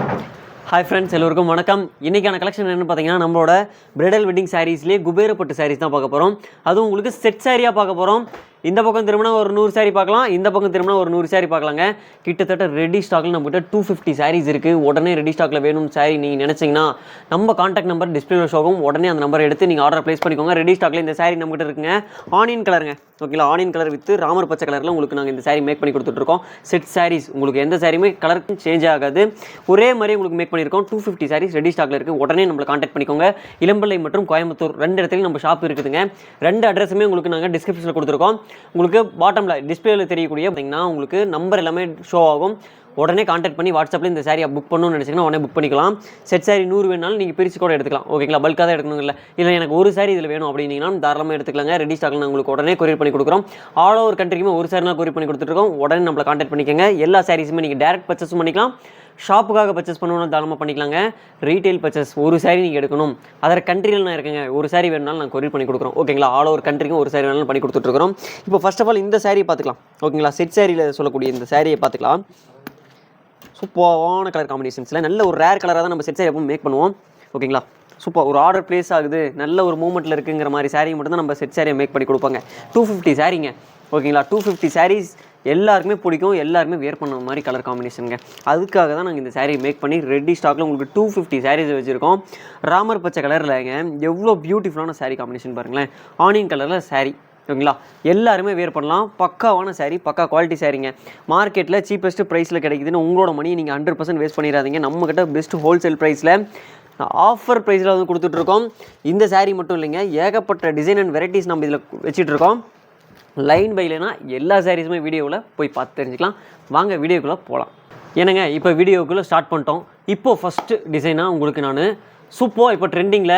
Hi friends எல்லோருக்கும் வணக்கம். இன்றைக்கான கலெக்ஷன் என்னென்னு பார்த்தீங்கன்னா நம்மளோட பிரைடல் வெட்டிங் சாரீஸ்லேயே குபேரப்பட்டு சாரீஸ் தான் பார்க்க போகிறோம் அதுவும் உங்களுக்கு செட் சாரியாக பார்க்க போகிறோம் இந்த பக்கம் திரும்பினா ஒரு நூறு சாரி பார்க்கலாம். இந்த பக்கம் திரும்பினா ஒரு நூறு சாரி பார்க்கலாங்க. கிட்டத்தட்ட ரெடி ஸ்டாக்கில் நம்மகிட்ட டூ ஃபிஃப்டி சாரீஸ் இருக்குது உடனே ரெடி ஸ்டாக்கில் வேணும் சாரி நீங்கள் நினச்சிங்கன்னா நம்ம காண்டாக்ட் நம்பர் டிஸ்பிளே ஷோகும் உடனே அந்த நம்பர் எடுத்து நீங்கள் ஆர்டர் ப்ளேஸ் பண்ணிக்கோங்க. ரெடி ஸ்டாக்கில் இந்த சாரி நம்மகிட்ட இருக்குங்க. ஆனியன் கலருங்க ஓகேங்களா ஆனியன் கலர் வித்து ராமர் பச்சை கலரில் உங்களுக்கு நாங்கள் இந்த சாரீ மேக் பண்ணி கொடுத்துட்ருக்கோம் செட் சாரீஸ் உங்களுக்கு எந்த சாரியுமே கலருக்கும் சேஞ்ச் ஆகாது. ஒரே மாதிரி உங்களுக்கு மேக் பண்ணியிருக்கோம். டூ ஃபிஃப்டி சாரீஸ் ரெடி ஸ்டாக்ல இருக்குது உடனே நம்மளை காண்டாக்ட் பண்ணிக்கோங்க. இளம்பிள்ளை மற்றும் கோயம்புத்தூர் ரெண்டு இடத்துலையும் நம்ம ஷாப் இருக்குதுங்க. ரெண்டு அட்ரஸுமே உங்களுக்கு நாங்கள் டிஸ்கிரிப்ஷனில் கொடுத்துருக்கோம். உங்களுக்கு பாட்டமில் டிஸ்பிளேயில் தெரியக்கூடிய பார்த்திங்கன்னா உங்களுக்கு நம்பர் எல்லாமே ஷோ ஆகும். உடனே காண்டாக்ட் பண்ணி வாட்ஸ்அப்பில் இந்த சாரியை புக் பண்ணணும்னு நினச்சிங்கன்னா உடனே புக் பண்ணிக்கலாம். செட் சாரி நூறு வேணாலும் நீங்கள் பிரித்து கூட எடுத்துக்கலாம். ஓகேங்களா பல்காக தான் எடுக்கணும் இல்லை இல்லை எனக்கு ஒரு சாரி இதில் வேணும் அப்படின்னா தாராளமாக எடுத்துக்கலாங்க. ரெடி ஸ்டாக்கில் நான் உங்களுக்கு உடனே கொரியர் பண்ணி கொடுக்குறோம். ஆல் ஓவர் கண்ட்ரிக்குமே ஒரு சாரினா கொரியர் பண்ணி கொடுத்துருக்கோம் உடனே நம்மளை காண்டாக்ட் பண்ணிக்கோங்க. எல்லா சாரீஸுமே நீங்கள் டேரக்ட் பர்ச்சேஸும் பண்ணிக்கலாம். ஷாப்புக்காக பர்ச்சேஸ் பண்ணணும் தாராளமாக பண்ணிக்கலாங்க. ரீட்டைல் பர்ச்சேஸ் ஒரு சாரீ நீங்கள் எடுக்கணும். அதர் கண்ட்ரியில் நான் இருக்கேங்க. ஒரு சாரி வேணுனாலும் நான் கொரியர் பண்ணி கொடுக்குறோம். ஓகேங்களா ஆல் ஓவர் கண்ட்ரிக்கும் ஒரு சாரி வேணாலும் பண்ணி கொடுத்துட்ருக்குறோம். இப்போ ஃபஸ்ட் ஆஃப் ஆல் இந்த சாரியை பார்த்துக்கலாம். ஓகேங்களா செட் சாரியில் சொல்லக்கூடிய இந்த சாரியை பார்த்துக்கலாம். சூப்பரான கலர் காம்பினேஷன்ஸில் நல்ல ஒரு ரேர் கலராக தான் நம்ம செட் சாரி எப்பவும் மேக் பண்ணுவோம். ஓகேங்களா சூப்பர் ஒரு ஆர்டர் ப்ளேஸ் ஆகுது. நல்ல ஒரு மூமெண்ட்டில் இருக்குங்கிற மாதிரி சாரீ மட்டும் தான் நம்ம செட் சாரியை மேக் பண்ணி கொடுப்பாங்க. டூ ஃபிஃப்டி சாரீங்க ஓகேங்களா டூ ஃபிஃப்டி சாரீஸ் எல்லாருக்குமே பிடிக்கும் எல்லாருமே வேர் பண்ண மாதிரி கலர் காம்பினேஷனுங்க அதுக்காக தான் நாங்கள் இந்த சாரீ மேக் பண்ணி ரெட்டி ஸ்டாக்கில் உங்களுக்கு டூ ஃபிஃப்டி சாரீஸ் வச்சுருக்கோம். ராமர் பச்சை கலரில்ங்க எவ்வளோ பியூட்டிஃபுல்லான சாரீ காம்பினேஷன் பாருங்களேன். ஆனியன் கலரில் சாரீ ஓகேங்களா? எல்லாருமே வேர் பண்ணலாம். பக்காவான சாரீ பக்கா குவாலிட்டி சாரீங்க மார்க்கெட்டில் சீப்பஸ்ட்டு ப்ரைஸில் கிடைக்குதுன்னு உங்களோட மணியை நீங்கள் ஹண்ட்ரட் பர்சன்ட் வேஸ்ட் பண்ணிடாதீங்க. நம்மக்கிட்ட பெஸ்ட் ஹோல்சேல் ப்ரைஸில் ஆஃபர் ப்ரைஸில் வந்து கொடுத்துட்ருக்கோம் இந்த சாரீ மட்டும் இல்லைங்க ஏகப்பட்ட டிசைன் அண்ட் வெரைட்டிஸ் நம்ம இதில் வச்சுட்ருக்கோம் லைன் லைன் பைலனா எல்லா சாரீஸுமே வீடியோவில் போய் பார்த்து தெரிஞ்சுக்கலாம். வாங்க வீடியோக்குள்ளே போகலாம் என்னங்க இப்போ வீடியோக்குள்ளே ஸ்டார்ட் பண்ணிட்டோம். இப்போ ஃபஸ்ட்டு டிசைனாக உங்களுக்கு நான் சூப்பராக இப்போ ட்ரெண்டிங்கில்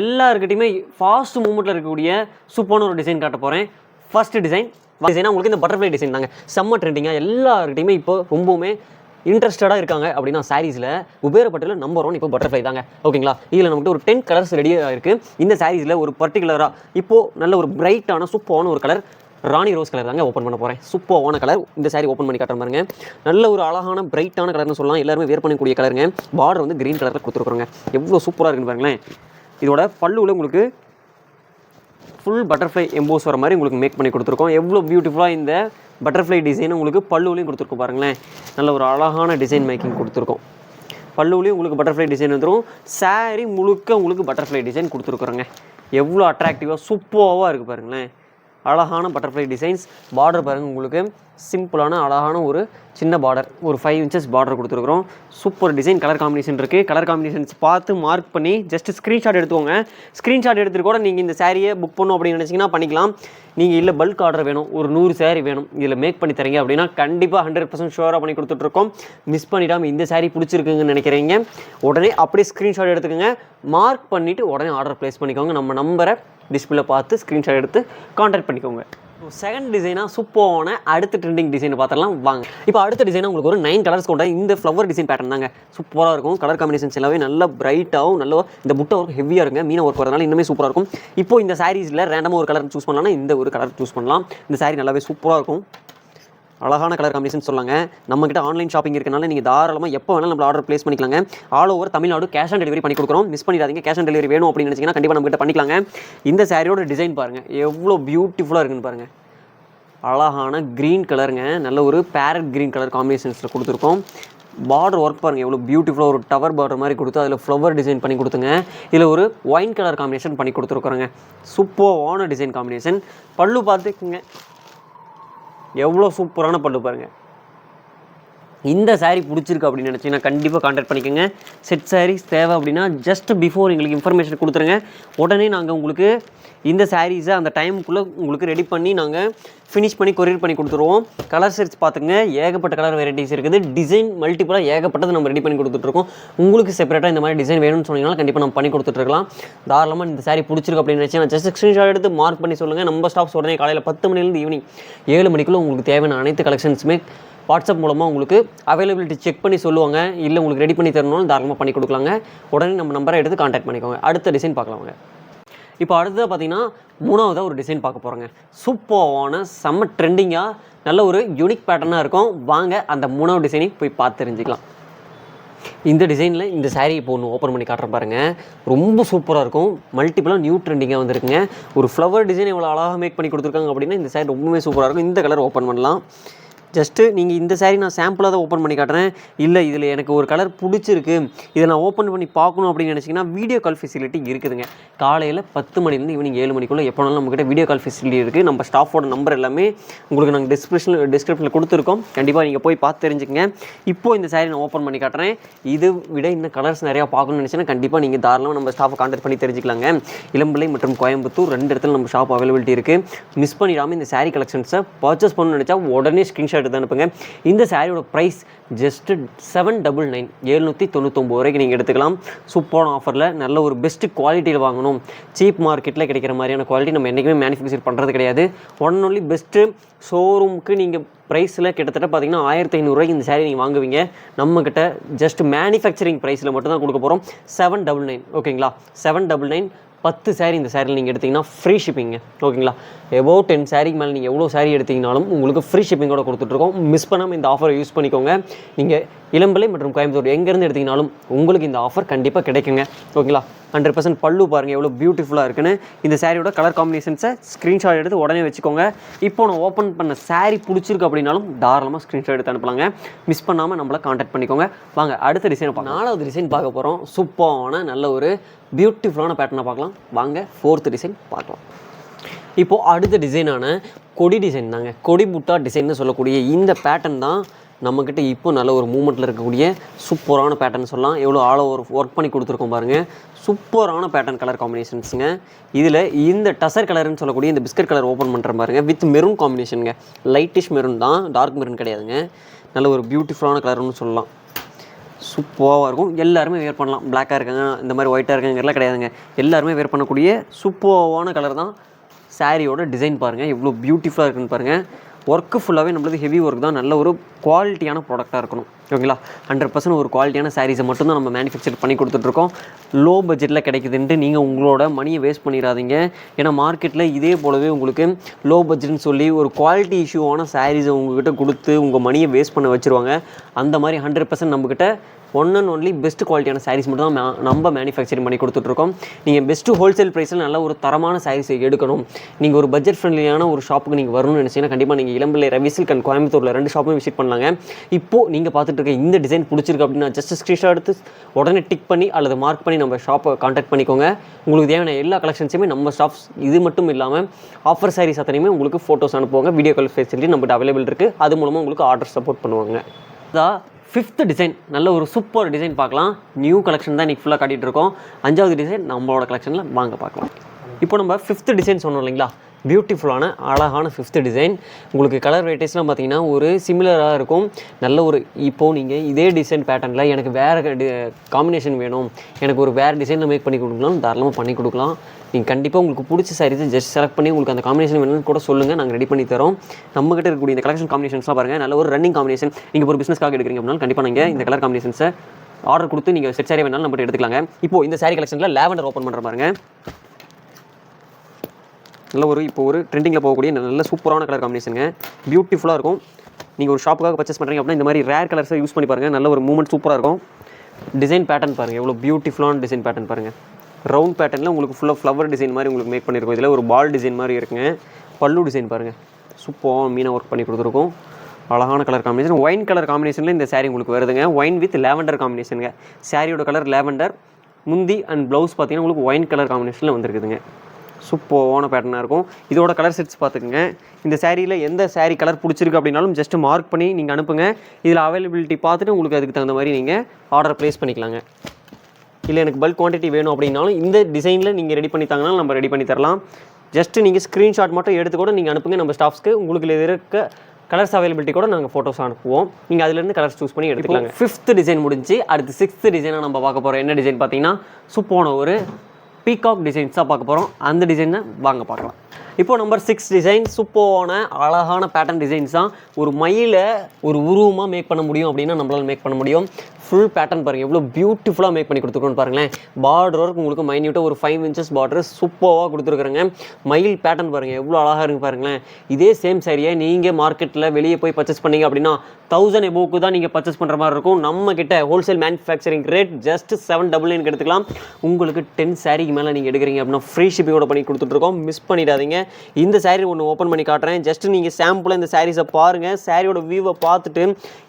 எல்லாருக்கிட்டையுமே ஃபாஸ்ட் மூமெண்ட்டில் இருக்கக்கூடிய சூப்பரான ஒரு டிசைன் காட்ட போகிறேன் ஃபஸ்ட்டு டிசைன் டிசைனாக உங்களுக்கு இந்த பட்டர்ஃப்ளை டிசைன் தாங்க. செம்ம ட்ரெண்டிங்காக எல்லாருக்கிட்டையுமே இப்போ ரொம்பவுமே இன்ட்ரெஸ்டடாக இருக்காங்க அப்படின்னா சாரீஸில் உபேரப்பட்டில் நம்பர் ஒன் இப்போ பட்டர்ஃப்ளை தாங்க. ஓகேங்களா இதில் நமக்கு ஒரு டென் கலர்ஸ் ரெடியாக இருக்குது இந்த சாரீஸில் ஒரு பர்டிகுலராக இப்போது நல்ல ஒரு பிரைட்டான சூப்பரான ஒரு கலர் ராணி ரோஸ் கலர் தாங்க ஓப்பன் பண்ண போகிறேன் சூப்பரான கலர் இந்த சாரி ஓப்பன் பண்ணி காட்டுற பாருங்க. நல்ல ஒரு அழகான பிரைட்டான கலர்னு சொல்லலாம். எல்லாருமே வேர் பண்ணக்கூடிய கலருங்க பார்டர் வந்து க்ரீன் கலரில் கொடுத்துருக்குறோங்க. எவ்வளோ சூப்பராக இருக்குன்னு பாருங்களேன். இதோட பல்லுவில் உங்களுக்கு ஃபுல் பட்டர்ஃப்ளை எம்போஸ் வர மாதிரி உங்களுக்கு மேக் பண்ணி கொடுத்துருக்கோம். எவ்வளோ பியூட்டிஃபுல்லாக இந்த பட்டர்ஃப்ளை டிசைன் உங்களுக்கு பல்லுவிலையும் கொடுத்துருக்கோம் பாருங்களேன். நல்ல ஒரு அழகான டிசைன் மேக்கிங் கொடுத்துருக்கோம். பல்லுவிலையும் உங்களுக்கு பட்டர்ஃப்ளை டிசைன் வந்துடும் saree முழுக்க உங்களுக்கு பட்டர்ஃப்ளை டிசைன் கொடுத்துருக்குறோங்க. எவ்வளோ அட்ராக்டிவாக சூப்பராக இருக்குது பாருங்களேன். அழகான பட்டர்ஃப்ளை டிசைன்ஸ் பார்டர் பாருங்கள் உங்களுக்கு. சிம்பிளான அழகான ஒரு சின்ன பார்டர் ஒரு ஃபைவ் இன்ச்சஸ் பார்டர் கொடுத்துருக்குறோம். சூப்பர் டிசைன் கலர் காம்பினேஷன் இருக்குது கலர் காம்பினேஷன்ஸ் பார்த்து மார்க் பண்ணி ஜஸ்ட் ஸ்க்ரீன்ஷாட் எடுத்துக்கோங்க. ஸ்க்ரீன்ஷாட் எடுத்துட்டு கூட நீங்கள் இந்த சாரியை புக் பண்ணணும் அப்படின்னு நினச்சிங்கன்னா பண்ணிக்கலாம். நீங்கள் இல்லை பல்க் ஆர்டர் வேணும். ஒரு நூறு சாரி வேணும். இதில் மேக் பண்ணி தரீங்க அப்படின்னா கண்டிப்பாக ஹண்ட்ரட் பர்சன்ட் ஷுவராக பண்ணி கொடுத்துட்ருக்கோம். மிஸ் பண்ணிடாமல் இந்த சாரி பிடிச்சிருக்குங்கன்னு நினைக்கிறீங்க. உடனே அப்படியே ஸ்க்ரீன்ஷாட் எடுத்துக்கோங்க. மார்க் பண்ணிவிட்டு உடனே ஆர்டர் ப்ளேஸ் பண்ணிக்கோங்க. நம்ம நம்பரை டிஸ்பிளே பார்த்து ஸ்க்ரீன்ஷாட் எடுத்து காண்டாக்ட் பண்ணிக்கோங்க. செகண்ட் டிசைனாக சூப்பரான அடுத்த ட்ரெண்டிங் டிசைன் பார்த்துலாம் வாங்க. இப்போ அடுத்த டிசைனாக உங்களுக்கு ஒரு நைன் கலர்ஸ் கொண்ட இந்த ஃப்ளவர் டிசைன் பேட்டர்ன் தாங்க. சூப்பராக இருக்கும். கலர் காம்பினேஷன்ஸ் எல்லாமே நல்லா பிரைட்டாகவும் நல்ல இந்த புட்டை ஒர்க் ஹெவியாக இருங்க மீன ஒர்க் வரதுனால இன்னுமே சூப்பராக இருக்கும். இப்போ இந்த சாரீஸில் ரேண்டமாக ஒரு கலர் சூஸ் பண்ணலாம்னா இந்த ஒரு கலர் சூஸ் பண்ணலாம். இந்த சாரீ நல்லாவே சூப்பராக இருக்கும். அழகான கலர் காம்பினேஷன் சொல்லாங்க. நம்மக்கிட்ட ஆன்லைன் ஷாப்பிங் இருக்கனால நீங்கள் தாராளமாக எப்போ வேணாலும் நம்ம ஆர்டர் ப்ளேஸ் பண்ணிக்கலாங்க. All over Tamil Nadu cash on delivery பண்ணி கொடுக்குறோம். மிஸ் பண்ணிடாதீங்க. கேஷ் ஆன் டெலிவரி வேணும் அப்படின்னு நினச்சிங்கன்னா கண்டிப்பாக நம்மகிட்ட பண்ணிக்கலாங்க. இந்த சாரியோட டிசைன் பாருங்கள் எவ்வளோ பியூட்டிஃபுல்லாக இருக்குன்னு பாருங்கள் அழகான க்ரீன் கலருங்க நல்ல ஒரு பேரட் க்ரீன் கலர் காம்பினேஷன்ஸில் கொடுத்துருக்கோம். பார்டர் ஒர்க் பாருங்கள் எவ்வளோ பியூட்டிஃபுல்லாக ஒரு டவர் பார்டர் மாதிரி கொடுத்து அதில் ஃப்ளவர் டிசைன் பண்ணி கொடுத்துங்க. இதில் ஒரு ஒயின் கலர் காம்பினேஷன் பண்ணி கொடுத்துருக்குறோங்க சூப்பரான டிசைன் காம்பினேஷன் பல்லு பார்த்துக்குங்க எவ்வளோ சூப்பரான பல்லு பாருங்கள் இந்த சாரீ பிடிச்சிருக்கு அப்படின்னு நினச்சிங்கன்னா கண்டிப்பாக காண்டாக்ட் பண்ணிக்கோங்க. செட் சாரீஸ் தேவை அப்படின்னா ஜஸ்ட் பிஃபோர் எங்களுக்கு இன்ஃபர்மேஷன் கொடுத்துருங்க. உடனே நாங்கள் உங்களுக்கு இந்த சாரீஸை அந்த டைமுக்குள்ளே உங்களுக்கு ரெடி பண்ணி நாங்கள் ஃபினிஷ் பண்ணி கொரியர் பண்ணி கொடுத்துருவோம். கலர் செட்ஸ் பார்த்துங்க ஏகப்பட்ட கலர் வெரைட்டிஸ் இருக்குது. டிசைன் மல்டிப்புளாக ஏகப்பட்டது நம்ம ரெடி பண்ணி கொடுத்துட்ருக்கோம். உங்களுக்கு செப்பரேட்டாக இந்த மாதிரி டிசைன் வேணும்னு சொன்னீங்கன்னா கண்டிப்பாக நம்ம பண்ணி கொடுத்துட்ருக்கலாம். தாராளமாக இந்த சாரீ பிடிச்சிருக்கு அப்படின்னு நினச்சி நான் ஜஸ்ட் ஸ்க்ரீன்ஷாட் எடுத்து மார்க் பண்ணி சொல்லுங்கள் நம்ம ஸ்டாப்ஸ் உடனே காலையில் பத்து மணிலேருந்து ஈவினிங் ஏழு மணிக்குள்ளே உங்களுக்கு தேவையான அனைத்து கலெக்ஷன்ஸுமே வாட்ஸ்அப் மூலமாக உங்களுக்கு அவைலபிலிட்டி செக் பண்ணி சொல்லுவாங்க. இல்லை உங்களுக்கு ரெடி பண்ணி தரணும்னு தாராளமாக பண்ணி கொடுக்கலாங்க. உடனே நம்ம நம்பரை எடுத்து கான்டாக்ட் பண்ணிக்கோங்க. அடுத்த டிசைன் பார்க்கலாங்க இப்போ அடுத்ததாக பார்த்தீங்கன்னா மூணாவதாக ஒரு டிசைன் பார்க்க போகிறோங்க சூப்பரான செம்ம ட்ரெண்டிங்காக நல்ல ஒரு யூனிக் பேட்டர்னாக இருக்கும். வாங்க அந்த மூணாவது டிசைனையும் போய் பார்த்து தெரிஞ்சுக்கலாம். இந்த டிசைனில் இந்த saree இப்போ ஒன்று ஓப்பன் பண்ணி காட்டுறேன் பாருங்கள் ரொம்ப சூப்பராக இருக்கும். மல்டிபிளாக நியூ ட்ரெண்டிங்காக வந்திருக்குங்க. ஒரு ஃப்ளவர் டிசைன் எவ்வளோ அழகாக மேக் பண்ணி கொடுத்துருக்காங்க அப்படின்னா இந்த saree ரொம்பவே சூப்பராக இருக்கும். இந்த கலர் ஓப்பன் பண்ணலாம். ஜஸ்ட்டு நீங்கள் இந்த சாரீ நான் சாம்பிளாக தான் ஓப்பன் பண்ணி காட்டுறேன். இல்லை இதில் எனக்கு ஒரு கலர் பிடிச்சிருக்கு. இதை நான் ஓப்பன் பண்ணி பார்க்கணும் அப்படின்னு நினச்சிங்கன்னா வீடியோ கால் ஃபெசிலிட்டி இருக்குதுங்க. காலையில் பத்து மணிலேருந்து ஈவினிங் ஏழு மணிக்குள்ளே எப்போனாலும் நம்மக்கிட்ட வீடியோ கால் ஃபெசிலிட்டி இருக்குது நம்ம ஸ்டாஃபோட நம்பர் எல்லாமே உங்களுக்கு நாங்கள் டிஸ்கிரிப்ஷன் டிஸ்கிரிப்ஷனில் கொடுத்துருக்கோம். கண்டிப்பாக நீங்கள் போய் பார்த்து தெரிஞ்சுக்கங்க. இப்போது இந்த சாரீ நான் ஓப்பன் பண்ணி காட்டுறேன். இது விட இன்னும் கலர்ஸ் நிறையா பார்க்கணும்னு நினச்சின்னா கண்டிப்பாக நீங்கள் தாராளமாக நம்ம ஸ்டாஃபை கான்டாக்ட் பண்ணி தெரிஞ்சுக்கலாங்க. இளம்பிள்ளை மற்றும் கோயம்புத்தூர் ரெண்டு இடத்துல நம்ம ஷாப் அவைலபிலிட்டி இருக்குது மிஸ் பண்ணிடாமல் இந்த சாரீ கலெக்ஷன்ஸை பர்ச்சேஸ் பண்ணணும்னு நினச்சா உடனே ஸ்க்ரீன்ஷாட் எடுத்து அனுப்புங்க இந்த சாரியோட price just seven double nine எழுநூற்றி தொண்ணூத்தொம்பது வரைக்கும் நீங்கள் எடுத்துக்கலாம். சூப்பரான ஆஃபரில் நல்ல ஒரு பெஸ்ட் குவாலிட்டியில் வாங்கணும். சீப் மார்க்கெட்டில் கிடைக்கிற மாதிரியான குவாலிட்டி நம்ம என்றைக்குமே மேனுஃபேக்சர் பண்ணுறது கிடையாது. ஒன் ஒன்லி பெஸ்ட்டு ஷோரூமுக்கு நீங்கள் ப்ரைஸில் கிட்டத்தட்ட பார்த்தீங்கன்னா ஆயிரத்தி ஐநூறுரூவாய்க்கு இந்த சாரீ நீங்கள் வாங்குவீங்க. நம்மக்கிட்ட ஜஸ்ட் மேனுஃபேக்சரிங் ப்ரைஸில் மட்டும் தான் கொடுக்க போகிறோம் செவன் டபுள் நைன் ஓகேங்களா செவன் டபுள் நைன் பத்து சாரீ இந்த சாரியில் நீங்கள் எடுத்தீங்கன்னா ஃப்ரீ ஷிப்பிங்க ஓகேங்களா எபோ டென் சாரிக்கு மேலே நீங்கள் எவ்வளோ saree எடுத்தீங்கனாலும் உங்களுக்கு ஃப்ரீ ஷிப்பிங்கோட கொடுத்துட்ருக்கோம். மிஸ் பண்ணாமல் இந்த ஆஃபரை யூஸ் பண்ணிக்கோங்க. நீங்கள் இளம்பிள்ளை மற்றும் கோயம்புத்தூர் எங்கேருந்து எடுத்தீங்கனாலும் உங்களுக்கு இந்த ஆஃபர் கண்டிப்பாக கிடைக்குங்க. ஓகேங்களா ஹண்ட்ரட் பர்சன்ட் பல்லு பாருங்கள் எவ்வளோ பியூட்டிஃபுல்லாக இருக்குன்னு. இந்த சாரியோட கலர் காம்பினேஷன்ஸை ஸ்க்ரீன்ஷாட் எடுத்து உடனே வச்சுக்கோங்க. இப்போ நான் ஓப்பன் பண்ண saree பிடிச்சிருக்கு அப்படின்னாலும் தாராளமாக ஸ்க்ரீன்ஷாட் எடுத்து அனுப்பலாங்க. மிஸ் பண்ணாமல் நம்மளை காண்டாக்ட் பண்ணிக்கோங்க. வாங்க அடுத்த டிசைன் பார்க்கலாம். நாலாவது டிசைன் பார்க்க போகிறோம் சூப்பரான நல்ல ஒரு பியூட்டிஃபுல்லான பேட்டர்னை பார்க்கலாம். வாங்க ஃபோர்த் டிசைன் பார்க்கலாம். இப்போது அடுத்த டிசைனான கொடி டிசைன் தாங்க. கொடி புட்டா டிசைன்னு சொல்லக்கூடிய இந்த பேட்டர்ன் தான் நம்மக்கிட்ட இப்போ நல்ல ஒரு மூமெண்ட்டில் இருக்கக்கூடிய சூப்பரான பேட்டர்ன் சொல்லலாம். எவ்வளோ ஆளோ ஒரு ஒர்க் பண்ணி கொடுத்துருக்கோம் பாருங்கள் சூப்பரான பேட்டர்ன் கலர் காம்பினேஷன்ஸுங்க இதில் இந்த டசர் கலர்னு சொல்லக்கூடிய இந்த பிஸ்கட் கலர் ஓப்பன் பண்ணுற பாருங்க. வித் மெரூன் காம்பினேஷனுங்க லைட்டிஷ் மெரூன் தான் டார்க் மெரூன் கிடையாதுங்க. நல்ல ஒரு பியூட்டிஃபுல்லான கலர்னு சொல்லலாம். சூப்பராக இருக்கும். எல்லாருமே வேர் பண்ணலாம். பிளாக்காக இருக்காங்க இந்த மாதிரி ஒயிட்டாக இருக்காங்கலாம் கிடையாதுங்க. எல்லாருமே வேர் பண்ணக்கூடிய சூப்பரான கலர் தான் சாரியோட டிசைன் பாருங்கள் எவ்வளோ பியூட்டிஃபுல்லாக இருக்குன்னு பாருங்கள் ஒர்க்கு ஃபுல்லாகவே நம்மளது ஹெவி ஒர்க் தான். நல்ல ஒரு குவாலிட்டியான ப்ராடக்டாக இருக்கணும். ஓகேங்களா? ஹண்ட்ரட் பர்சன்ட் ஒரு குவாலிட்டியான சாரீஸை மட்டும்தான் நம்ம மேனுஃபேக்சர் பண்ணி கொடுத்துட்ருக்கோம். லோ பட்ஜெட்டில் கிடைக்குதுன்ட்டு நீங்கள் உங்களோட மணியை வேஸ்ட் பண்ணிடாதீங்க. ஏன்னா மார்க்கெட்டில் இதே போலவே உங்களுக்கு லோ பட்ஜெட்னு சொல்லி ஒரு குவாலிட்டி இஷ்யூவான சாரீஸை உங்ககிட்ட கொடுத்து உங்கள் மணியை வேஸ்ட் பண்ண வச்சுருவாங்க. அந்த மாதிரி ஹண்ட்ரட் பர்சன்ட் நம்மக்கிட்ட ஒன் அண்ட் ஒன்லி பெஸ்ட் குவாலிட்டியான சாரீஸ் மட்டும் தான் நம்ம மேனுஃபேக்சரிங் பண்ணி கொடுத்துட்ருக்கோம். நீங்கள் பெஸ்ட்டு ஹோல்சேல் ப்ரைஸில் நல்ல ஒரு தரமான சாரீஸ் எடுக்கணும். நீங்கள் ஒரு பட்ஜெட் ஃப்ரெண்ட்லியான ஒரு ஷாப்புக்கு நீங்கள் வரணும்னு நினச்சிங்கன்னா கண்டிப்பாக நீங்கள் இளம்பிள்ளை ரவிசில்க் அண்ட் கோயம்புத்தூரில் ரெண்டு ஷாப்பும் விசிட் பண்ணலாங்க. இப்போது நீங்கள் பார்த்துட்டு இருக்க இந்த டிசைன் பிடிச்சிருக்கு அப்படின்னா ஜஸ்ட் ஸ்க்ரீன்ஷாட் எடுத்து உடனே டிக் பண்ணி அல்லது மார்க் பண்ணி நம்ம ஷாப்பை காண்டாக்ட் பண்ணிக்கோங்க. உங்களுக்கு தேவையான எல்லா கலெக்ஷன்ஸுமே நம்ம ஸ்டாஃப்ஸ் இது மட்டும் இல்லாமல் ஆஃபர் சாரீஸ் அத்தனையுமே உங்களுக்கு ஃபோட்டோஸ் அனுப்புவாங்க. வீடியோ கால் ஃபெசிலிட்டி நம்மகிட்ட அவைலபிள் இருக்குது அது மூலமாக உங்களுக்கு ஆர்டர் சப்போர்ட் பண்ணுவாங்க. அதான் ஃபிஃப்த்து டிசைன் நல்ல ஒரு சூப்பர் டிசைன் பார்க்கலாம். நியூ கலெக்ஷன் தான் இன்றைக்கி ஃபுல்லாக காட்டிகிட்டு இருக்கோம். அஞ்சாவது டிசைன் நம்மளோட கலெக்ஷனில் வாங்க பார்க்கலாம். இப்போ நம்ம ஃபிஃப்த்து டிசைன் சொன்னோம் இல்லைங்களா? பியூட்டிஃபுல்லான அழகான ஃபிஃப்த்து டிசைன் உங்களுக்கு கலர் வெரைட்டிஸ்லாம் பார்த்தீங்கன்னா ஒரு சிமிலராக இருக்கும். நல்ல ஒரு இப்போது நீங்கள் இதே டிசைன் பேட்டர்னில் எனக்கு வேறு காம்பினேஷன் வேணும். எனக்கு ஒரு வேறு டிசைனில் மேக் பண்ணி கொடுக்கலாம். தாராளமாக பண்ணி கொடுக்கலாம். நீங்கள் கண்டிப்பாக உங்களுக்கு பிடிச்ச சாரீஸை ஜஸ்ட் செலக்ட் பண்ணி உங்களுக்கு அந்த காம்பினேஷன் வேணும்னு கூட சொல்லுங்கள் நாங்கள் ரெடி பண்ணி தரோம். நம்மகிட்ட இருக்கக்கூடிய இந்த கலெக்ஷன் காம்பினேஷன்ஸ்லாம் பாருங்கள் நல்ல ஒரு ரன்னிங் காம்பினேஷன் நீங்கள் ஒரு பிஸ்னஸ்க்காக எடுக்கிறீங்க அப்படின்னா கண்டிப்பாக நீங்கள் இந்த கலர் காம்பினேஷன்ஸை ஆர்டர் கொடுத்து நீங்கள் செட் சாரி வேணாலும் நம்மகிட்ட எடுத்துக்கலாங்க. இப்போ இந்த சாரி கலெக்ஷனில் லேவண்டர் ஓப்பன் பண்ணுற பாருங்கள் நல்ல ஒரு இப்போ ஒரு ட்ரெண்டிங்கில் போகக்கூடிய நல்ல சூப்பரான கலர் காம்பினேஷனுங்க பியூட்டிஃபுல்லாக இருக்கும். நீங்கள் ஒரு ஷாப்புக்காக பர்ச்சேஸ் பண்ணுறீங்க அப்படின்னா இந்த மாதிரி ரேர் கலர்ஸை யூஸ் பண்ணி பாருங்கள் நல்ல ஒரு மூமெண்ட் சூப்பராக இருக்கும். டிசைன் பேட்டர்ன் பாருங்கள் எவ்வளோ பியூட்டிஃபுல்லான டிசைன் பேட்டர்ன் பாருங்கள் ரவுண்ட் பேட்டர்னில் உங்களுக்கு ஃபுல்லாக ஃப்ளவர் டிசைன் மாதிரி உங்களுக்கு மேக் பண்ணியிருக்கோம் இதில் ஒரு பால் டிசைன் மாதிரி இருக்குங்க. பல்லு டிசைன் பாருங்கள் சூப்பராக மீனாக ஒர்க் பண்ணி கொடுத்துருக்கோம். அழகான கலர் காம்பினேஷன் ஒயின் கலர் காம்பினேஷனில் இந்த saree உங்களுக்கு வருதுங்க. ஒயின் வித் லேவண்டர் காம்பினேஷனுங்க சாரியோட கலர் லேவண்டர் முந்தி அண்ட் ப்ளவுஸ் பார்த்தீங்கன்னா உங்களுக்கு ஒயின் கலர் காம்பினேஷனில் வந்துருக்குதுங்க. சூப்பரான பேட்டர்னாக இருக்கும். இதோட கலர் செட்ஸ் பார்த்துக்குங்க. இந்த சேரீயில் எந்த சேரீ கலர் பிடிச்சிருக்கு அப்படின்னாலும் ஜஸ்ட் மார்க் பண்ணி நீங்கள் அனுப்புங்க. இதில் அவைலபிலிட்டி பார்த்துட்டு உங்களுக்கு அதுக்கு தகுந்த மாதிரி நீங்கள் ஆர்டர் ப்ளேஸ் பண்ணிக்கலாங்க. இல்லை எனக்கு பல்க் குவான்டிட்டி வேணும் அப்படின்னாலும் இந்த டிசைனில் நீங்கள் ரெடி பண்ணி தாங்கனாலும் நம்ம ரெடி பண்ணி தரலாம். ஜஸ்ட் நீங்கள் ஸ்க்ரீன்ஷாட் மட்டும் எடுத்து கூட நீங்கள் அனுப்புங்க. நம்ம ஸ்டாஃப்ஸ்க்கு உங்களுக்கு இதுல இருக்க கலர்ஸ் அவைலபிலிட்டி கூட நாங்கள் ஃபோட்டோஸ் அனுப்புவோம். நீங்கள் அதுலேருந்து கலர்ஸ் சூஸ் பண்ணி எடுத்துக்கலாங்க. ஃபிஃப்த் டிசைன் முடிஞ்சு அடுத்து சிக்ஸ்த் டிசைனாக நம்ம பார்க்க போகிறோம் என்ன டிசைன் பார்த்தீங்கன்னா சூப்பான ஒரு பீகாக் டிசைன்ஸாக பார்க்க போகிறோம் அந்த டிசைனை வாங்க பார்க்கலாம். இப்போ நம்பர் சிக்ஸ் டிசைன் சூப்பரான அழகான பேட்டர்ன் டிசைன்ஸ் தான் ஒரு மயிலை ஒரு உருவமாக மேக் பண்ண முடியும் அப்படின்னா நம்மளால் மேக் பண்ண முடியும். ஃபுல் பேட்டர்ன் பாருங்கள் எவ்வளோ பியூட்டிஃபுல்லாக மேக் பண்ணி கொடுத்துருக்கோன்னு பாருங்களேன். பார்டர் ஒர்க் உங்களுக்கு மைன்யூட்டாக ஒரு ஃபைவ் இன்ச்சஸ் பார்டர் சூப்பராக கொடுத்துருக்குறேங்க. மயில் பேட்டர்ன் பாருங்கள் எவ்வளோ அழகாக இருக்கு பாருங்களேன். இதே சேம் சாரியை நீங்கள் மார்க்கெட்டில் வெளியே போய் பர்ச்சேஸ் பண்ணீங்க அப்படின்னா தௌசண்ட் எபோவுக்கு தான் நீங்கள் பர்ச்சேஸ் பண்ணுற மாதிரி இருக்கும். நம்ம கிட்ட wholesale manufacturing rate just seven double நைனுக்கு எடுத்துக்கலாம். உங்களுக்கு டென் சாரிக்கு மேலே நீங்கள் எடுக்கிறீங்க அப்படின்னா ஃப்ரீ ஷிப்பிங்கோட பண்ணி கொடுத்துட்ருக்கோம். மிஸ் பண்ணிடாதீங்க. இந்த saree ஒன்று ஓப்பன் பண்ணி காட்டுறேன். ஜஸ்ட் நீங்கள் சாம்பிளாக இந்த சாரீஸை பாருங்கள் சாரியோட வியூவை பார்த்துட்டு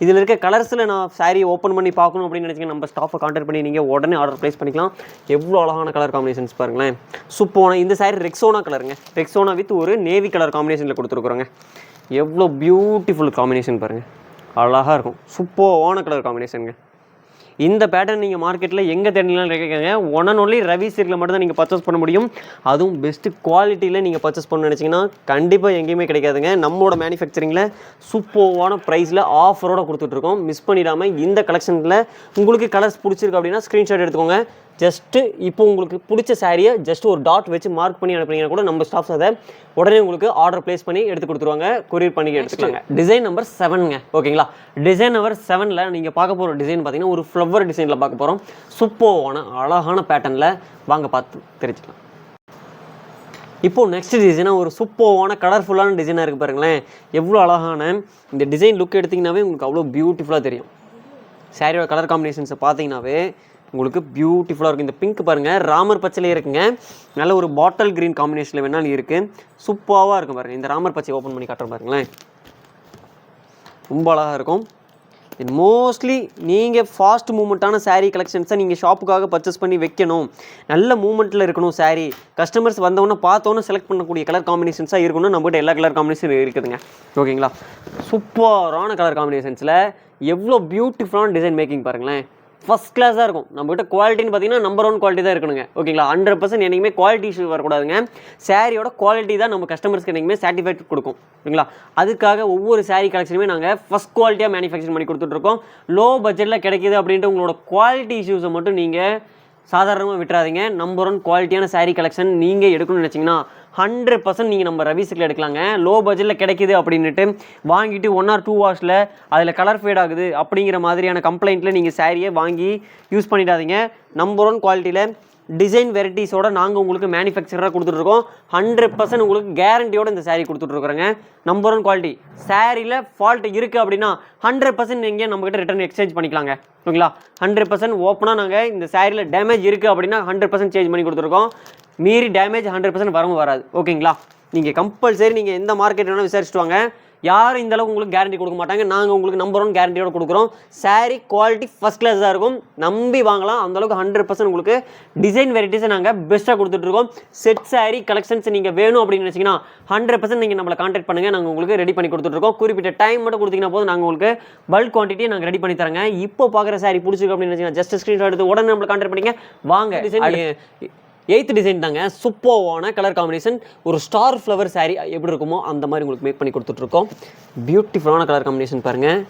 இதில் இருக்க கலர்ஸில் நான் saree ஓப்பன் பண்ணி பார்க்கணும் அப்படின்னு நினச்சிங்க நம்ம ஸ்டாஃபை கான்டாக்ட் பண்ணி நீங்கள் உடனே ஆர்டர் ப்ளேஸ் பண்ணிக்கலாம். எவ்வளோ அழகான கலர் காம்பினேஷன்ஸ் பாருங்களேன். சூப்பரான இந்த saree ரெக்ஸோனா கலருங்க ரெக்ஸோனா வித் ஒரு நேவி கலர் காம்பினேஷனில் கொடுத்துருக்குறோங்க. எவ்வளோ பியூட்டிஃபுல் காம்பினேஷன் பாருங்கள் அழகாக இருக்கும். சூப்பரான கலர் காம்பினேஷனுங்க இந்த பேட்டர்ன் நீங்கள் மார்க்கெட்டில் எங்கே தேடினாலும் கிடைக்காங்க. ஒன் அண்ட் ஒன்லி ரவி சில்கில் மட்டும் தான் நீங்கள் பர்ச்சேஸ் பண்ண முடியும். அதுவும் பெஸ்ட்டு குவாலிட்டியில் நீங்கள் பர்ச்சேஸ் பண்ண நினச்சிங்கன்னா கண்டிப்பாக எங்கேயுமே கிடைக்காதுங்க. நம்மளோட மேனுஃபேக்சரிங்கில் சூப்பர்வான ப்ரைஸில் ஆஃபரோட கொடுத்துட்ருக்கோம் மிஸ் பண்ணிடாமல் இந்த கலெக்ஷனில் உங்களுக்கு கலர்ஸ் பிடிச்சிருக்கு அப்படின்னா ஸ்க்ரீன்ஷாட் எடுத்துக்கோங்க. ஜஸ்ட்டு இப்போ உங்களுக்கு பிடிச்ச சாரியை ஜஸ்ட் ஒரு டாட் வச்சு மார்க் பண்ணி அனுப்புனீங்கன்னா கூட நம்ம ஸ்டாஃப்ஸ் அதை உடனே உங்களுக்கு ஆர்டர் ப்ளேஸ் பண்ணி எடுத்து கொடுத்துருவாங்க. கொரியர் பண்ணி எடுத்துக்கலாங்க. டிசைன் நம்பர் செவனுங்க ஓகேங்களா டிசைன் நம்பர் செவனில் நீங்கள் பார்க்க போகிற டிசைன் பார்த்தீங்கன்னா ஒரு ஃப்ளவர் டிசைனில் பார்க்க போகிறோம் சூப்பர்வான அழகான பேட்டர்னில் வாங்க பார்த்து தெரிஞ்சுக்கலாம். இப்போ நெக்ஸ்ட் டிசைனாக ஒரு சூப்பர்வான கலர்ஃபுல்லான டிசைனாக இருக்குது பாருங்களேன். எவ்வளோ அழகான. இந்த டிசைன் லுக் எடுத்திங்கனாவே உங்களுக்கு அவ்வளோ பியூட்டிஃபுல்லாக தெரியும். சாரியோட கலர் காம்பினேஷன்ஸை பார்த்தீங்கன்னாவே உங்களுக்கு பியூட்டிஃபுல்லாக இருக்கும் இந்த பிங்க் பாருங்கள் ராமர் பச்சையிலே இருக்குங்க. நல்ல ஒரு பாட்டில் க்ரீன் காம்பினேஷனில் வேணாலும் இருக்குது சூப்பராக இருக்கும் பாருங்கள் இந்த ராமர் பச்சை ஓப்பன் பண்ணி காட்டுறேன் பாருங்களேன். ரொம்ப அழகாக இருக்கும். மோஸ்ட்லி நீங்கள் ஃபாஸ்ட் மூமெண்ட்டான சாரீ கலெக்ஷன்ஸை நீங்கள் ஷாப்புக்காக பர்ச்சேஸ் பண்ணி வைக்கணும். நல்ல மூமெண்ட்டில் இருக்கணும் சாரீ கஸ்டமர்ஸ் வந்தவொன்னே பார்த்தோன்னே செலக்ட் பண்ணக்கூடிய கலர் காம்பினேஷன்ஸாக இருக்கணும் நம்மகிட்ட எல்லா கலர் காம்பினேஷன் இருக்குதுங்க. ஓகேங்களா சூப்பரான கலர் காம்பினேஷன்ஸில் எவ்வளோ பியூட்டிஃபுல்லான டிசைன் மேக்கிங் பாருங்களேன். ஃபஸ்ட் கிளாஸாக இருக்கும். நம்மகிட்ட குவாலிட்டின்னு பார்த்தீங்கன்னா நம்பர் ஒன் குவாலிட்டி தான் இருக்கணுங்க. ஓகேங்களா ஹண்ட்ரட் பர்சன்ட் என்றைக்குமே குவாலிட்டி இஷ்யூ வரக்கூடாதுங்க. சாரியோட குவாலிட்டி தான் நம்ம கஸ்டமர்ஸ்க்கு என்றைக்குமே சாட்டிஃபைட் கொடுக்கும். ஓகேங்களா அதுக்காக ஒவ்வொரு saree கலெக்ஷனுமே நாங்கள் ஃபஸ்ட் குவாலிட்டியாக மேனுஃபேக்சர் பண்ணி கொடுத்துட்ருக்கோம் லோ பட்ஜெட்டில் கிடைக்கிது அப்படின்ட்டு உங்களோட குவாலிட்டி இஷ்யூஸை மட்டும் நீங்கள் சாதாரணமாக விட்டுறாதீங்க. நம்பர் ஒன் குவாலிட்டியான saree கலெக்ஷன் நீங்கள் எடுக்கணும்னு நினச்சிங்கன்னா ஹண்ட்ரட் பர்சன்ட் நீங்கள் நம்ம ரவிசிக்கில் எடுக்கலாங்க. லோ பட்ஜெட்டில் கிடைக்குது அப்படின்ட்டு வாங்கிட்டு ஒன் ஆர் டூ வாஷில் அதில் கலர் ஃபேட் ஆகுது அப்படிங்கிற மாதிரியான கம்ப்ளைண்ட்டில் நீங்கள் சாரியை வாங்கி யூஸ் பண்ணிடாதீங்க. நம்பர் ஒன் குவாலிட்டியில் டிசைன் வெரைட்டிஸோட நாங்கள் உங்களுக்கு மேனுஃபேக்சராக கொடுத்துட்ருக்கோம். ஹண்ட்ரட் பர்சன்ட் உங்களுக்கு கேரண்டியோட இந்த சேரீ கொடுத்துட்ருக்குறோங்க. நம்பர் ஒன் குவாலிட்டி சாரியில் ஃபால்ட் இருக்குது அப்படின்னா ஹண்ட்ரட் பர்சன்ட் நீங்கள் நம்மகிட்ட ரிட்டர்ன் எக்ஸ்சேஞ்ச் பண்ணிக்கலாங்க. ஓகேங்களா ஹண்ட்ரட் பர்சன்ட் ஓப்பனாக நாங்கள் இந்த சாரியில் டேமேஜ் இருக்குது அப்படின்னா ஹண்ட்ரட் பர்சன்ட் சேஞ்ச் பண்ணி கொடுத்துருக்கோம் மீறி டேமேஜ் ஹண்ட்ரட் பர்சன்ட் வரவும் வராது. ஓகேங்களா நீங்கள் கம்பல்சரி நீங்கள் எந்த மார்க்கெட் வேணால் விசாரிச்சுட்டு வாங்க. யாரும் இந்த அளவுக்கு உங்களுக்கு கேரண்டி கொடுக்க மாட்டாங்க. நாங்கள் உங்களுக்கு நம்பர் ஒன் கேரண்டியோட கொடுக்குறோம். Saree குவாலிட்டி ஃபஸ்ட் கிளாஸ் தான் இருக்கும். நம்பி வாங்கலாம். அந்த அளவுக்கு ஹண்ட்ரட் பர்சன்ட் உங்களுக்கு டிசைன் வெரைட்டிஸை நாங்கள் பெஸ்ட்டாக கொடுத்துட்ருக்கோம் செட் saree கலெக்ஷன்ஸ் நீங்கள் வேணும் அப்படின்னு நினச்சிங்கன்னா ஹண்ட்ரட் பர்சன்ட் நீங்கள் நம்மளை கான்டாக்ட் பண்ணுங்கள் நாங்கள் உங்களுக்கு ரெடி பண்ணி கொடுத்துட்ருக்கோம் குறிப்பிட்ட டைம் மட்டும் கொடுத்தீங்கன்னா போதும். நாங்கள் உங்களுக்கு பல்க் குவான்டிட்டியை நாங்கள் ரெடி பண்ணி தரங்க. இப்போ பார்க்குற saree பிடிச்சிருக்கு அப்படின்னு நினச்சிங்கன்னா ஜஸ்ட் ஸ்க்ரீன்ஷாட் எடுத்து உடனே நம்மளை கான்டாக்ட் பண்ணிங்க வாங்க. டிசைன் எயித் டிசைன் தாங்க. சூப்பர்வான கலர் காம்பினேஷன் ஒரு ஸ்டார் ஃப்ளவர் saree எப்படி இருக்குமோ அந்த மாதிரி உங்களுக்கு மேக் பண்ணி கொடுத்துட்ருக்கோம். பியூட்டிஃபுல்லான கலர் காம்பினேஷன் பாருங்கள்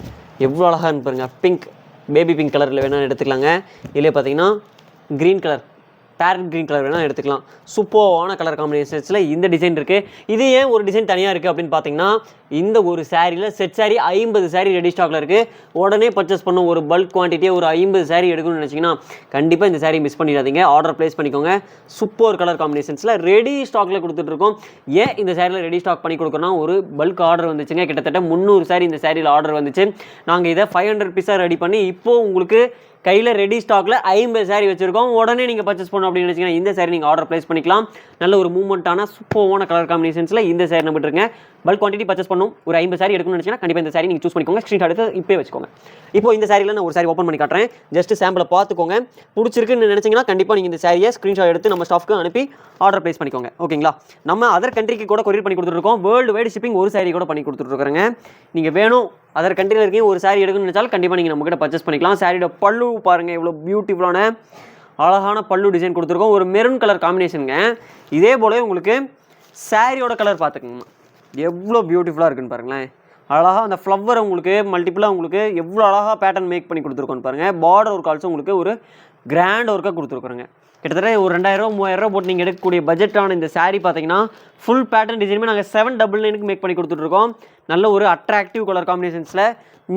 எவ்வளோ அழகாக பாருங்க. பிங்க் பேபி பிங்க் கலரில் வேணால் எடுத்துக்கலாங்க. இதிலே பார்த்தீங்கன்னா green colour parrot green colour வேணால் எடுத்துக்கலாம். சூப்பர்வான கலர் காம்பினேஷன்ஸில் இந்த டிசைன் இருக்குது இது ஏன் ஒரு டிசைன் தனியாக இருக்குது அப்படின்னு பார்த்தீங்கன்னா இந்த ஒரு சாரியில் செட் சாரி ஐம்பது சாரி ரெடி ஸ்டாக்ல இருக்குது உடனே பர்ச்சேஸ் பண்ண ஒரு பல்க் குவான்டிட்டியை ஒரு ஐம்பது சாரி எடுக்கணும்னு நினச்சிங்கன்னா கண்டிப்பாக இந்த சாரி மிஸ் பண்ணிடாதீங்க. ஆர்டர் ப்ளேஸ் பண்ணிக்கோங்க. சூப்பர் கலர் காம்பினேஷன்ஸில் ரெடி ஸ்டாக்கில் கொடுத்துட்ருக்கோம். ஏன் இந்த சாரியில் ரெடி ஸ்டாக் பண்ணி கொடுக்குறோம்னா ஒரு பல்க் ஆர்டர் வந்துச்சுங்க. கிட்டத்தட்ட முந்நூறு சாரி இந்த சாரியில் ஆர்டர் வந்துச்சு. நாங்கள் இதை ஃபைவ் ஹண்ட்ரட் பீஸாக ரெடி பண்ணி இப்போ உங்களுக்கு கையில் ரெடி ஸ்டாக்கில் ஐம்பது saree வச்சுருக்கோம். உடனே நீங்கள் பர்ச்சேஸ் பண்ணணும் அப்படின்னு நினச்சிங்கன்னா இந்த சாரீ நீங்கள் ஆர்டர் ப்ளேஸ் பண்ணிக்கலாம். நல்ல ஒரு மூவ்மெண்ட்டான சூப்பர்வான கலர் காம்பினேஷன்ஸில் இந்த saree நம்பிட்டுருங்க பல்க் குவான்டிட்டி பர்ச்சேஸ் பண்ணும். ஒரு ஐம்பது சாரி எடுக்கணும்னு நினச்சினா கண்டிப்பாக இந்த சாரி நீங்கள் சூஸ் பண்ணிக்கோங்க. ஸ்க்ரீன்ஷாட் எடுத்து இப்போ வச்சுக்கோங்க. இப்போ இந்த சாரியில் நான் ஒரு சாரி ஓப்பன் பண்ணி காட்டுறேன். ஜஸ்ட் சாம்பிளை பார்த்துக்கோங்க. பிடிச்சிருக்குன்னு நினச்சிங்கன்னா கண்டிப்பாக நீங்கள் இந்த சாரியை ஸ்க்ரீன்ஷாட் எடுத்து நம்ம ஸ்டாஃப்க்கு அனுப்பி ஆர்டர் ப்ளேஸ் பண்ணிக்கோங்க. ஓகேங்களா? நம்ம அதர் கண்ட்ரிக்கு கூட கொரியர் பண்ணி கொடுத்துருக்கோம் வேர்ல்டு வைடு ஷிப்பிங் ஒரு சாரி கூட பண்ணி கொடுத்துட்ருக்குறேங்க நீங்கள் வேணும். அதர் கண்ட்ரியில் இருக்கீங்க ஒரு சாரி எடுக்கணும்னு நினச்சாலும் கண்டிப்பாக நீங்கள் நம்மக்கிட்ட பர்ச்சேஸ் பண்ணிக்கலாம். சாரியோட பல்லு பாருங்கள் இவ்வளோ பியூட்டிஃபுல்லான அழகான பல்லு டிசைன் கொடுத்துருக்கோம். ஒரு மெரூன் கலர் காம்பினேஷனுங்க இதே போலவே உங்களுக்கு சாரியோட கலர் பார்த்துக்கோங்க. எவ்வளோ பியூட்டிஃபுல்லாக இருக்குன்னு பாருங்களேன். அழகாக அந்த ஃப்ளவர் உங்களுக்கு மல்டிப்புளாக உங்களுக்கு எவ்வளோ அழகாக பேட்டர்ன் மேக் பண்ணி கொடுத்துருக்கோன்னு பாருங்கள் பார்டர் ஒர்க் ஆல்சோ உங்களுக்கு ஒரு கிராண்ட் ஒர்க்காக கொடுத்துருக்குறோங்க. கிட்டத்தட்ட ஒரு ரெண்டாயிரரூவா மூவாயிரம் போட்டு நீங்கள் எடுக்கக்கூடிய பட்ஜெட்டான இந்த சாரீ பார்த்தீங்கன்னா ஃபுல் பேட்டர்ன் டிசைனுமே நாங்கள் செவன் டபுள் நைனுக்கு மேக் பண்ணி கொடுத்துட்ருக்கோம் நல்ல ஒரு அட்ராக்டிவ் கலர் காம்பினேஷன்ஸில்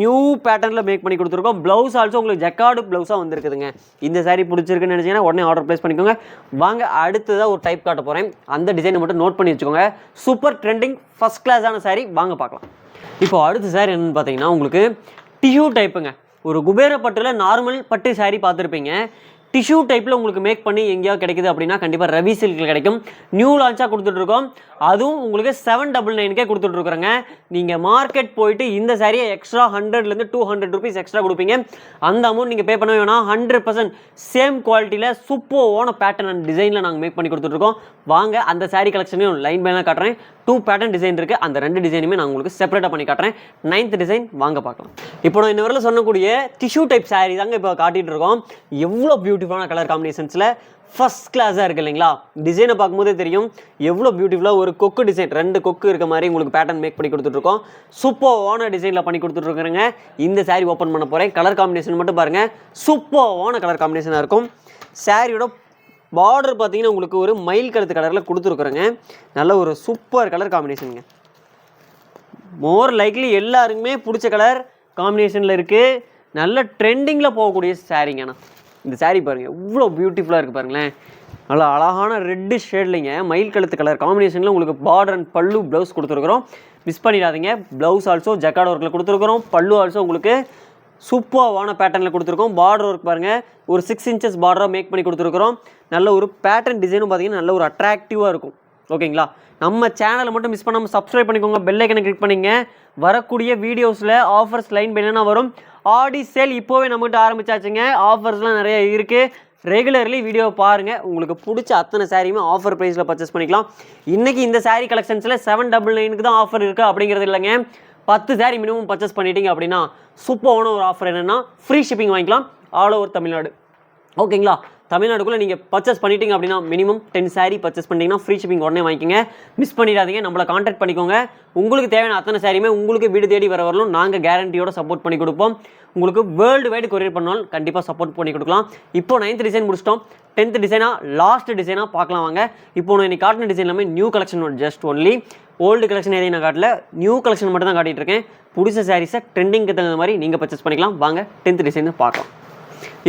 நியூ பேட்டர்னில் மேக் பண்ணி கொடுத்துருக்கோம். ப்ளவுஸ் ஆல்சோ உங்களுக்கு ஜக்கார்டு ப்ளவுஸாக வந்துருக்குதுங்க. இந்த saree பிடிச்சிருக்குன்னு நினச்சிங்கன்னா உடனே ஆர்டர் ப்ளேஸ் பண்ணிக்கோங்க. வாங்க அடுத்ததாக ஒரு டைப் காட்ட போகிறேன் அந்த டிசைனை மட்டும் நோட் பண்ணி வச்சுக்கோங்க. சூப்பர் ட்ரெண்டிங் ஃபஸ்ட் கிளாஸான saree. வாங்க பார்க்கலாம். இப்போ அடுத்த சாரி என்னென்னு பார்த்தீங்கன்னா உங்களுக்கு டியூ டைப்புங்க ஒரு குபேர பட்டில் நார்மல் பட்டு saree பார்த்துருப்பீங்க. டிஷ்யூ டைப்பில் உங்களுக்கு மேக் பண்ணி எங்கேயாவது கிடைக்குது அப்படின்னா கண்டிப்பாக ரவி சில்கில் கிடைக்கும். நியூ லான்ச்சாக கொடுத்துட்ருக்கோம். அதுவும் உங்களுக்கு செவன் டபுள் நைனுக்கே கொடுத்துட்ருக்குறோங்க. நீங்கள் மார்க்கெட் போயிட்டு இந்த சாரியை எக்ஸ்ட்ரா ஹண்ட்ரட்லேருந்து டூ ஹண்ட்ரட் ருபீஸ் எக்ஸ்ட்ரா கொடுப்பீங்க. அந்த அமௌண்ட் நீங்கள் பே பண்ண வேணாம். ஹண்ட்ரட் பர்சன்ட் சேம் குவாலிட்டியில் சூப்பர்வான பேட்டர்ன் அண்ட் டிசைனில் நாங்கள் மேக் பண்ணி கொடுத்துட்ருக்கோம். வாங்க அந்த saree கலெக்ஷனையும் லைன் பைனாக காட்டுறேன். டூ பேட்டர்ன் டிசைன் இருக்குது அந்த ரெண்டு டிசைனுமே நான் உங்களுக்கு செப்பரேட்டாக பண்ணி காட்டுறேன். நைன்த் டிசைன் வாங்க பார்க்கலாம். இப்போ நான் இந்த வரையில் சொன்னக்கூடிய டிஷ்யூ டைப் saree தாங்க இப்போ காட்டிகிட்டு இருக்கோம் எவ்வளோ பியூட்டிஃபுல்லான கலர் காம்பினேஷன்ஸில் ஃபஸ்ட் கிளாஸாக இருக்குது இல்லைங்களா? டிசைனை பார்க்கும்போதே தெரியும். எவ்வளோ பியூட்டிஃபுல்லாக ஒரு கொக்கு டிசைன் ரெண்டு கொக்கு இருக்க மாதிரி உங்களுக்கு பேட்டர்ன் மேக் பண்ணி கொடுத்துட்ருக்கோம். சூப்பர்வான டிசைனில் பண்ணி கொடுத்துட்ருக்குறேங்க. இந்த saree ஓப்பன் பண்ண போகிறேன் கலர் காம்பினேஷன் மட்டும் பாருங்கள் சூப்பர்வான கலர் காம்பினேஷனாக இருக்கும். சாரியோட பார்டர் பார்த்தீங்கன்னா உங்களுக்கு ஒரு மயில் கழுத்து கலரில் கொடுத்துருக்குறேங்க. நல்ல ஒரு சூப்பர் கலர் காம்பினேஷனுங்க மோர் லைக்லி எல்லாருக்குமே பிடிச்ச கலர் காம்பினேஷனில் இருக்குது நல்ல ட்ரெண்டிங்கில் போகக்கூடிய சாரிங்கண்ணா இந்த சாரீ பாருங்கள் எவ்வளோ பியூட்டிஃபுல்லாக இருக்குது பாருங்களேன். நல்லா அழகான ரெட்டு ஷேட்லிங்க மயில் கழுத்து கலர் காம்பினேஷனில் உங்களுக்கு பார்டர் அண்ட் பல்லு ப்ளவுஸ் கொடுத்துருக்குறோம். மிஸ் பண்ணிடாதீங்க. ப்ளவுஸ் ஆல்சோ ஜக்காட் ஒர்க்கில் கொடுத்துருக்குறோம். பல்லு ஆல்சோ உங்களுக்கு சூப்பர்வான பேட்டர்னில் கொடுத்துருக்கோம். பார்டர் ஒர்க் பாருங்கள் ஒரு சிக்ஸ் இன்ச்சஸ் பார்டராக மேக் பண்ணி கொடுத்துருக்குறோம். நல்ல ஒரு பேட்டர்ன் டிசைனும் பார்த்தீங்கன்னா நல்ல ஒரு அட்ராக்டிவாக இருக்கும். ஓகேங்களா நம்ம சேனலை மட்டும் மிஸ் பண்ணாமல் சப்ஸ்கிரைப் பண்ணிக்கோங்க. பெல் ஐக்கனை கிளிக் பண்ணிங்க. வரக்கூடிய வீடியோஸில் ஆஃபர்ஸ் லைன் பண்ணா வரும். ஆடி சேல் இப்போவே நம்மகிட்ட ஆரம்பிச்சாச்சுங்க. ஆஃபர்ஸ்லாம் நிறைய இருக்குது ரெகுலர்லி வீடியோ பாருங்கள் உங்களுக்கு பிடிச்ச அத்தனை சாரியுமே ஆஃபர் ப்ரைஸில் பர்ச்சேஸ் பண்ணிக்கலாம். இன்றைக்கி இந்த சாரீ கலெக்ஷன்ஸில் செவன் டபுள் நைனுக்கு தான் ஆஃபர் இருக்குது அப்படிங்கிறது இல்லைங்க. பத்து saree மினிமம் பர்ச்சேஸ் பண்ணிட்டீங்க அப்படின்னா சூப்பரான ஒரு ஆஃபர் என்னென்னா ஃப்ரீ ஷிப்பிங் வாங்கிக்கலாம். ஆல் ஓவர் தமிழ்நாடு ஓகேங்களா தமிழ்நாடுக்குள்ளே நீங்கள் பர்ச்சேஸ் பண்ணிட்டீங்க அப்படின்னா மினிமம் டென் saree பர்ச்சேஸ் பண்ணிட்டீங்கன்னா ஃப்ரீ ஷிப்பிங் உடனே வாங்கிக்கோங்க. மிஸ் பண்ணிடாதீங்க நம்மளை காண்டாக்ட் பண்ணிக்கோங்க. உங்களுக்கு தேவையான அத்தனை சாரியுமே உங்களுக்கு வீடு தேடி வர வரலும் நாங்கள் கேரண்டியோட சப்போர்ட் பண்ணி கொடுப்போம். உங்களுக்கு வேர்ல்டு வைடு கொரியர் பண்ணாலும் கண்டிப்பாக சப்போர்ட் பண்ணி கொடுக்கலாம். இப்போ நைன்த் டிசைன் முடிச்சிட்டோம். டென்த் டிசைனாக லாஸ்ட் டிசைனாக பார்க்கலாம் வாங்க. இப்போ நான் இன்னைக்கு காட்டின டிசைன் எல்லாமே new collection just only old collection எதையும் நான் காட்டல. நியூ கலெக்ஷன் மட்டும் தான் காட்டிகிட்டு இருக்கேன் பிடிச்ச சாரீஸை ட்ரெண்டிங்க்கு தகுந்த மாதிரி நீங்கள் பர்ச்சேஸ் பண்ணிக்கலாம். வாங்க டென்த் டிசைன் பார்க்கலாம்.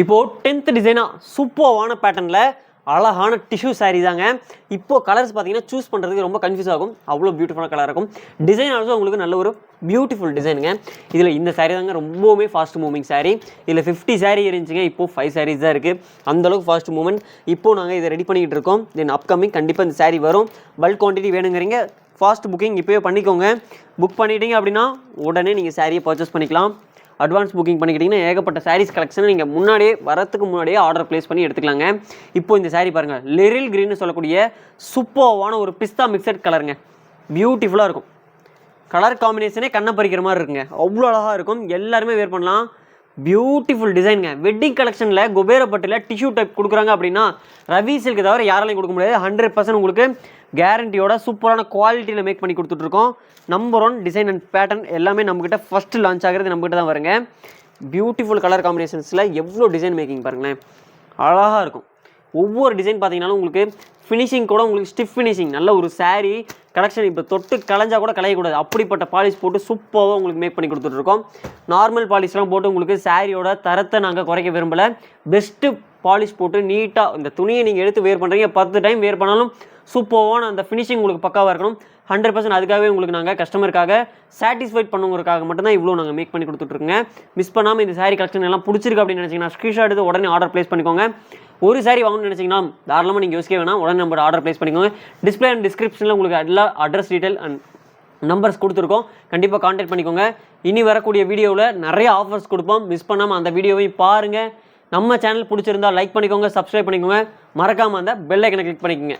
இப்போது டென்த்து டிசைனாக சூப்பர்வான பேட்டர்னில் அழகான டிஷ்யூ சாரீ தாங்க. இப்போ கலர்ஸ் பார்த்தீங்கன்னா சூஸ் பண்ணுறதுக்கு ரொம்ப கன்ஃபியூஸ் ஆகும். அவ்வளோ பியூட்டிஃபுல்லான கலர் இருக்கும். டிசைன் ஆல்சோ உங்களுக்கு நல்ல ஒரு பியூட்டிஃபுல் டிசைனுங்க இதில் இந்த சாரீ தாங்க ரொம்பவுமே ஃபாஸ்ட் மூவிங் சாரீ இதில் ஃபிஃப்டி சாரீ இருந்துச்சுங்க. இப்போ ஃபைவ் சாரீஸ் தான் இருக்குது அந்தளவுக்கு ஃபாஸ்ட் மூவ்மெண்ட் இப்போது நாங்கள் இதை ரெடி பண்ணிக்கிட்டு இருக்கோம். தென் அப்கமிங் கண்டிப்பாக இந்த சாரீ வரும். பல்க் குவான்டிட்டி வேணுங்கிறீங்க ஃபாஸ்ட் புக்கிங் இப்போயே பண்ணிக்கோங்க. புக் பண்ணிட்டீங்க அப்படின்னா உடனே நீங்கள் சாரியை பர்ச்சேஸ் பண்ணிக்கலாம். அட்வான்ஸ் புக்கிங் பண்ணிக்கிட்டிங்கன்னா ஏகப்பட்ட சாரீஸ் கலெக்ஷன் நீங்கள் முன்னாடியே வரத்துக்கு முன்னாடியே ஆர்டர் ப்ளேஸ் பண்ணி எடுத்துக்கலாங்க. இப்போ இந்த சாரீ பாருங்கள் லெரில் க்ரீன்னு சொல்லக்கூடிய சூப்பர்வான ஒரு பிஸ்தா மிக்சட் கலருங்க பியூட்டிஃபுல்லாக இருக்கும். கலர் காம்பினேஷனே கண்ணை பறிக்கிற மாதிரி இருக்குங்க. அவ்வளோ அழகாக இருக்கும். எல்லாருமே வேர் பண்ணலாம். பியூட்டிஃபுல் டிசைனுங்க வெட்டிங் கலெக்ஷனில் குபேரப்பட்டில் டிஷ்யூ டைப் கொடுக்குறாங்க அப்படின்னா ரவி சில்க்கு தவிர யாராலையும் கொடுக்க முடியாது. ஹண்ட்ரட் பர்சன்ட் உங்களுக்கு கேரண்டியோட சூப்பரான குவாலிட்டியில் மேக் பண்ணி கொடுத்துட்ருக்கோம். Number one design and pattern எல்லாமே நம்மக்கிட்ட ஃபஸ்ட்டு லான்ச் ஆகிறது நம்மக்கிட்ட தான் வருங்க. பியூட்டிஃபுல் கலர் காம்பினேஷன்ஸில் எவ்வளோ டிசைன் மேக்கிங் பாருங்களேன். அழகாக இருக்கும். ஒவ்வொரு டிசைன் பார்த்தீங்கன்னாலும் உங்களுக்கு ஃபினிஷிங் கூட உங்களுக்கு ஸ்டிஃப் ஃபினிஷிங் நல்ல ஒரு சாரீ கலெக்ஷன் இப்போ தொட்டு களைஞ்சால் கூட கலையக்கூடாது அப்படிப்பட்ட பாலிஷ் போட்டு சூப்பராக உங்களுக்கு மேக் பண்ணி கொடுத்துட்ருக்கோம். நார்மல் பாலிஷ்லாம் போட்டு உங்களுக்கு சாரியோட தரத்தை நாங்கள் குறைக்க விரும்பலை. பெஸ்ட்டு பாலிஷ் போட்டு நீட்டாக இந்த துணியை நீங்கள் எடுத்து வேர் பண்ணுறீங்க பத்து டைம் வேர் பண்ணாலும் சூப்பரான அந்த ஃபினிஷிங் உங்களுக்கு பக்காவாக இருக்கணும். ஹண்ட்ரட் பர்சன்ட் அதுக்காகவே உங்களுக்கு நாங்கள் கஸ்டமருக்காக சாட்டிஸ்ஃபைட் பண்ணுங்கிறதுக்காக மட்டும்தான் இவ்வளோ நாங்கள் மேக் பண்ணி கொடுத்துட்ருக்கோங்க. மிஸ் பண்ணாமல் இந்த saree கலெக்ஷன் எல்லாம் பிடிச்சிருக்கு அப்படின்னு நினச்சிங்கன்னா ஸ்க்ரீன்ஷாட் எடுத்து உடனே ஆர்டர் ப்ளேஸ் பண்ணிக்கோங்க. ஒரு சாரி வாங்கணும்னு நினச்சிங்கன்னா தாராளமாக நீங்கள் யோசிக்க வேணாம். உடனே நம்ம ஆர்டர் ப்ளேஸ் பண்ணிக்கோங்க. டிஸ்பிளே அண்ட் டிஸ்கிரிப்ஷனில் உங்களுக்கு எல்லா அட்ரஸ் டீட்டெயில் அண்ட் நம்பர்ஸ் கொடுத்துருக்கோம். கண்டிப்பாக காண்டாக்ட் பண்ணிக்கோங்க. இனி வரக்கூடிய வீடியோவில் நிறைய ஆஃபர்ஸ் கொடுப்போம். மிஸ் பண்ணாமல் அந்த வீடியோவையும் பாருங்கள் நம்ம சேனல் பிடிச்சிருந்தா லைக் பண்ணிக்கோங்க சப்ஸ்கிரைப் பண்ணிக்கோங்க. மறக்காமல் அந்த பெல் ஐக்கனை கிளிக் பண்ணிக்கோங்க.